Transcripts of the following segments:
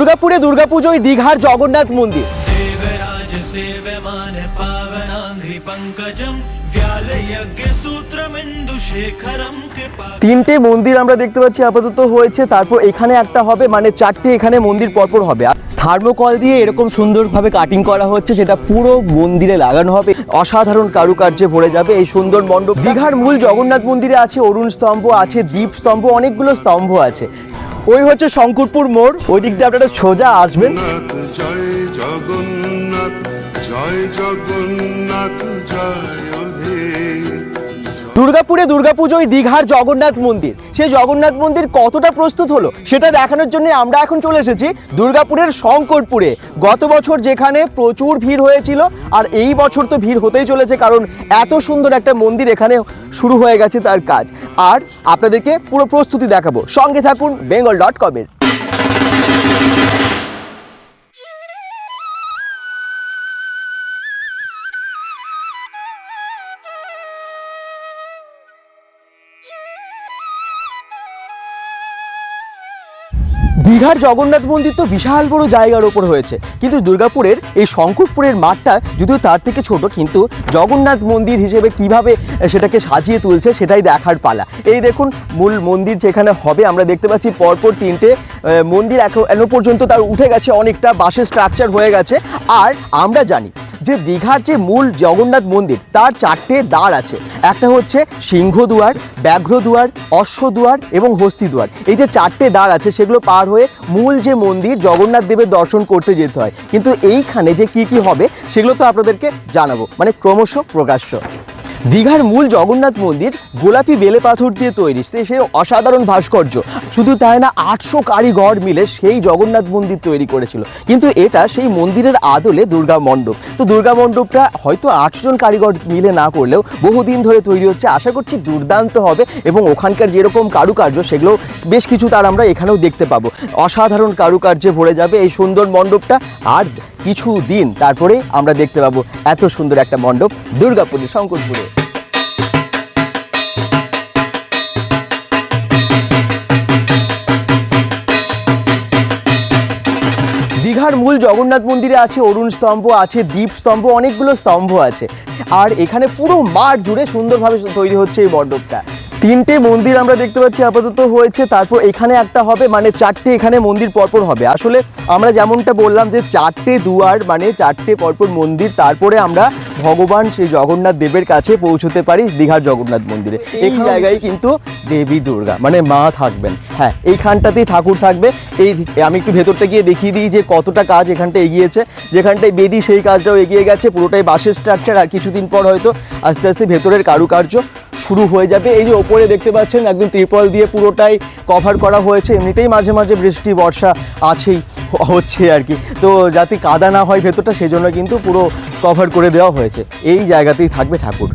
দুর্গাপুরে দুর্গাপুজোই দীঘার জগন্নাথ মন্দির। তিনটে মন্দির আমরা দেখতে পাচ্ছি আপাতত হয়েছে তারপর এখানে একটা হবে মানে চারটে এখানে মন্দির পরপর হবে। আর থার্মোকল দিয়ে এরকম সুন্দরভাবে কাটিং করা হচ্ছে সেটা পুরো মন্দিরে লাগানো হবে। অসাধারণ কারুকার্যে ভরে যাবে এই সুন্দর মণ্ডপ। দীঘার মূল জগন্নাথ মন্দিরে আছে অরুণ স্তম্ভ আছে দ্বীপ স্তম্ভ অনেকগুলো স্তম্ভ আছে। ওই হচ্ছে শঙ্করপুর মোড়। ওই দিক দিয়ে আপনারা সোজা আসবেন। জয় জগন্নাথ জয় জগন্নাথ, জয় দুর্গাপুরে দুর্গাপুজোয় দীঘার জগন্নাথ মন্দির। সেই জগন্নাথ মন্দির কতটা প্রস্তুত হলো, সেটা দেখানোর জন্য আমরা এখন চলে এসেছি দুর্গাপুরের শঙ্করপুরে। গত বছর যেখানে প্রচুর ভিড় হয়েছিল, আর এই বছর তো ভিড় হতেই চলেছে, কারণ এত সুন্দর একটা মন্দির এখানে শুরু হয়ে গেছে তার কাজ। আর আপনাদেরকে পুরো প্রস্তুতি দেখাবো। সঙ্গে থাকুন বেঙ্গল ডট কমের দীঘার জগন্নাথ মন্দির তো বিশাল বড় জায়গার ওপর হয়েছে। কিন্তু দুর্গাপুরের এই শঙ্করপুরের মাঠটা যদিও তার থেকে ছোট, কিন্তু জগন্নাথ মন্দির হিসেবে কীভাবে সেটাকে সাজিয়ে তুলছে সেটাই দেখার পালা। এই দেখুন মূল মন্দির যেখানে হবে, আমরা দেখতে পাচ্ছি পরপর তিনটে মন্দির এখন পর্যন্ত তার উঠে গেছে, অনেকটা বাঁশের স্ট্রাকচার হয়ে গেছে। আর আমরা জানি যে দীঘার যে মূল জগন্নাথ মন্দির, তার চারটে দ্বার আছে। একটা হচ্ছে সিংহদুয়ার, ব্যাঘ্রদুয়ার, অশ্বদুয়ার এবং হস্তিদুয়ার। এই যে চারটে দ্বার আছে, সেগুলো পার হয়ে মূল যে মন্দির, জগন্নাথ দেবের দর্শন করতে যেতে হয়। কিন্তু এইখানে যে কি কি হবে, সেগুলো তো আপনাদেরকে জানাব। মানে ক্রমশ প্রকাশ্য। দীঘার মূল জগন্নাথ মন্দির গোলাপি বেলে পাথর দিয়ে তৈরি, সে অসাধারণ ভাস্কর্য। শুধু তাই না, আটশো কারিগর মিলে সেই জগন্নাথ মন্দির তৈরি করেছিল। কিন্তু এটা সেই মন্দিরের আদলে দুর্গা মণ্ডপ। তো দুর্গা মণ্ডপটা হয়তো আটশো জন কারিগর মিলে না করলেও বহুদিন ধরে তৈরি হচ্ছে। আশা করছি দুর্দান্ত হবে এবং ওখানকার যেরকম কারুকার্য সেগুলো বেশ কিছু তার আমরা এখানেও দেখতে পাবো। অসাধারণ কারুকার্যে ভরে যাবে এই সুন্দর মণ্ডপটা। আর কিছু দিন তারপরে আমরা দেখতে পাবো এত সুন্দর একটা মণ্ডপ দুর্গাপুরে, শঙ্করপুরে। দীঘার মূল জগন্নাথ মন্দিরে আছে অরুণ স্তম্ভ, আছে দ্বীপ স্তম্ভ, অনেকগুলো স্তম্ভ আছে। আর এখানে পুরো মাঠ জুড়ে সুন্দরভাবে তৈরি হচ্ছে এই মণ্ডপটা। তিনটে মন্দির আমরা দেখতে পাচ্ছি আপাতত হয়েছে। তারপর এখানে একটা হবে মানে চারটে এখানে মন্দির পরপর হবে। আসলে আমরা যেমনটা বললাম যে চারটে দুয়ার মানে চারটে পরপর মন্দির তারপরে আমরা ভগবান শ্রী জগন্নাথ দেবের কাছে পৌঁছতে পারি দীঘার জগন্নাথ মন্দিরে। এই জায়গায় কিন্তু দেবী দুর্গা মানে মা থাকবেন। হ্যাঁ এইখানটাতেই ঠাকুর থাকবে। এই আমি একটু ভেতরটা গিয়ে দেখিয়ে দিই যে কতটা কাজ এখানটা এগিয়েছে। যেখানটায় বেদি সেই কাজটাও এগিয়ে গেছে পুরোটাই বাসের স্ট্রাকচার আর কিছুদিন পর হয়তো আস্তে আস্তে ভেতরের কারুকার্য। শুরু হয়ে যাবে। এই যে ওপরে দেখতে পাচ্ছেন, একদম ত্রিপল দিয়ে পুরোটাই কভার করা হয়েছে। এমনিতেই মাঝে মাঝে বৃষ্টি, বর্ষা আছেই, হচ্ছে আর কি। তো যাতে কাদা না হয় ভেতরটা, সেজন্য কিন্তু পুরো কভার করে দেওয়া হয়েছে। এই জায়গাতেই থাকবে ঠাকুর।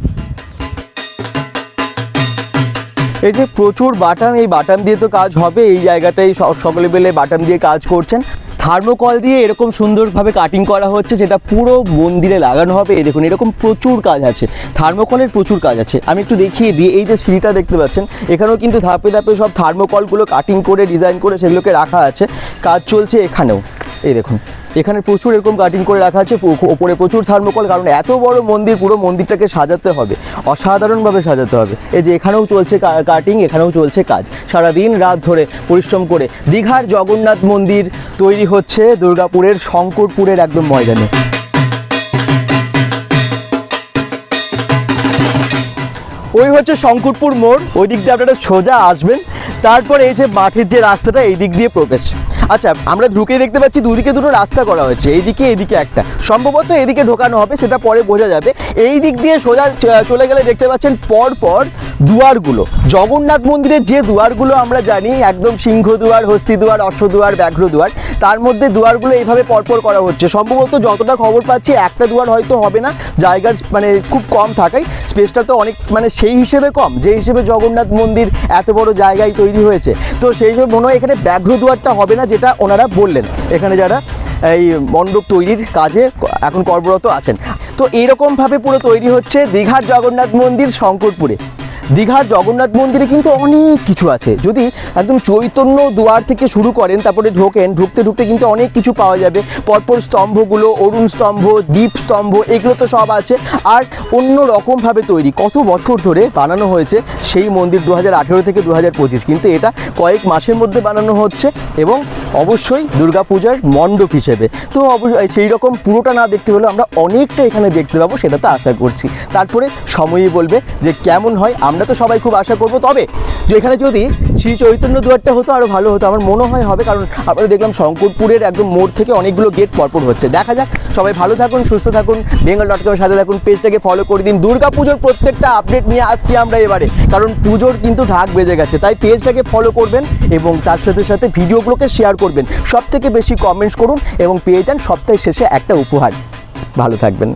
এই যে প্রচুর বাটাম, এই বাটাম দিয়ে তো কাজ হবে। এই জায়গাটাই সকলে মিলে বাটাম দিয়ে কাজ করছেন। থার্মোকল দিয়ে এরকম সুন্দরভাবে কাটিং করা হচ্ছে, যেটা পুরো মন্দিরে লাগানো হবে। এই দেখুন, এরকম প্রচুর কাজ আছে। থার্মোকলের প্রচুর কাজ আছে। আমি একটু দেখিয়ে দিই, এই যে সিঁড়িটা দেখতে পাচ্ছেন, এখানেও কিন্তু ধাপে ধাপে সব থার্মোকলগুলো কাটিং করে ডিজাইন করে সেগুলোকে রাখা আছে। কাজ চলছে এখানেও। এই দেখুন। এখানে প্রচুর এরকম কাটিং করে রাখা আছে ওপরে প্রচুর থার্মোকল কারণ এত বড় মন্দির, পুরো মন্দিরটাকে সাজাতে হবে, অসাধারণভাবে সাজাতে হবে। এই যে এখানেও চলছে কাটিং এখানেও চলছে কাজ। সারাদিন রাত ধরে পরিশ্রম করে দীঘার জগন্নাথ মন্দির তৈরি হচ্ছে দুর্গাপুরের শঙ্করপুরের একদম ময়দানে। ওই হচ্ছে শঙ্করপুর মোড়, ওই দিক দিয়ে আপনারা সোজা আসবেন। তারপরে এই যে মাঠের যে রাস্তাটা এই দিক দিয়ে প্রবেশ। আচ্ছা আমরা ঢুকে দেখতে পাচ্ছি দুদিকে দুটো রাস্তা করা হয়েছে, এইদিকে এইদিকে একটা। সম্ভবত এদিকে ঢোকানো হবে, সেটা পরে বোঝা যাবে। এই দিক দিয়ে সোজা চলে গেলে দেখতে পাচ্ছেন পর পর দুয়ারগুলো। জগন্নাথ মন্দিরের যে দুয়ারগুলো আমরা জানি, একদম সিংহ দুয়ার, হস্তি দুয়ার, অশ্ব দুয়ার, ব্যাঘ্র দুয়ার, তার মধ্যে দুয়ারগুলো এইভাবে পরপর করা হচ্ছে। সম্ভবত যতটা খবর পাচ্ছি, একটা দুয়ার হয়তো হবে না, জায়গার মানে খুব কম থাকায়। স্পেসটা তো অনেক মানে সেই হিসেবে কম। যে হিসেবে জগন্নাথ মন্দির এত বড় জায়গায় তৈরি হয়েছে। তো সেই জন্য মনে হয় এখানে ব্যাঘ্র দুয়ারটা হবে না যেটা ওনারা বললেন। এখানে যারা এই মণ্ডপ তৈরির কাজে এখন কর্মরত আছেন। তো এইরকমভাবে পুরো তৈরি হচ্ছে দীঘার জগন্নাথ মন্দির শঙ্করপুরে। দীঘার জগন্নাথ মন্দিরে কিন্তু অনেক কিছু আছে। যদি একদম চৈতন্য দুয়ার থেকে শুরু করেন, তারপরে ঢোকেন, ঢুকতে ঢুকতে কিন্তু অনেক কিছু পাওয়া যাবে। পরপর স্তম্ভগুলো, অরুণ স্তম্ভ দ্বীপ স্তম্ভ, এগুলো তো সব আছে। আর অন্য রকমভাবে তৈরি, কত বছর ধরে বানানো হয়েছে সেই মন্দির দু হাজার আঠেরো থেকে দু হাজার পঁচিশ। কিন্তু এটা কয়েক মাসের মধ্যে বানানো হচ্ছে এবং অবশ্যই দুর্গাপূজার মণ্ডপ হিসেবে। তো অবশ্যই সেই রকম পুরোটা না দেখতে হলে আমরা অনেকটা এখানে দেখতে পাবো, সেটা তো আশা করছি। তারপরে সময়ই বলবে যে কেমন হয়, আমরা তো সবাই খুব আশা করব। তবে যে এখানে যদি শ্রী চৈতন্য দুয়ারটা হতো আরও ভালো হতো। আমার মনে হয় হবে, কারণ আমরা দেখলাম শঙ্করপুরের একদম মোড় থেকে অনেকগুলো গেট পরপর হচ্ছে। দেখা যাক, সবাই ভালো থাকুন, সুস্থ থাকুন, বেঙ্গল ডট কমের সাথে থাকুন পেজটাকে ফলো করে দিন। দুর্গা পুজোর প্রত্যেকটা আপডেট নিয়ে আসছি আমরা এবারে। কারণ পুজোর কিন্তু ঢাক বেজে গেছে, তাই পেজটাকে ফলো করবেন এবং তার সাথে সাথে ভিডিওগুলোকে শেয়ার করবেন। সব থেকে বেশি কমেন্টস করুন এবং পেয়ে যান সপ্তাহের শেষে একটা উপহার। ভালো থাকবেন।